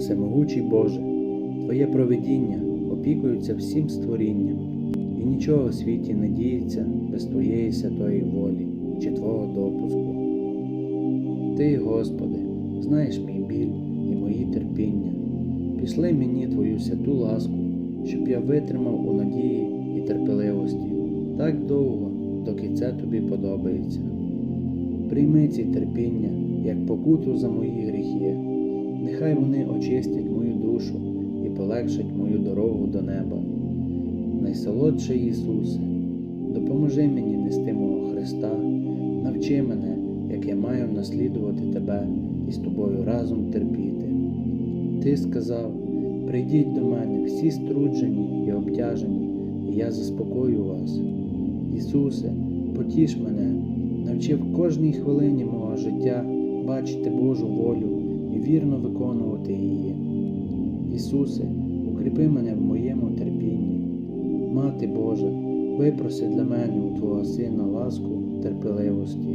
Всемогучий Боже, Твоє провидіння опікується всім створінням, і нічого у світі не діється без Твоєї святої волі чи Твого допуску. Ти, Господи, знаєш мій біль і мої терпіння. Пішли мені Твою святу ласку, щоб я витримав у надії і терпеливості так довго, доки це тобі подобається. Прийми ці терпіння як покуту за мої гріхи. Нехай вони очистять мою душу і полегшать мою дорогу до неба. Найсолодший Ісусе, допоможи мені нести мого Христа, навчи мене, як я маю наслідувати Тебе і з тобою разом терпіти. Ти сказав: прийдіть до мене всі струджені і обтяжені, і я заспокою вас. Ісусе, потіш мене, навчи в кожній хвилині мого життя бачити Божу волю і вірно виконувати її. Ісусе, укріпи мене в моєму терпінні. Мати Божа, випроси для мене у Твого Сина ласку терпеливості.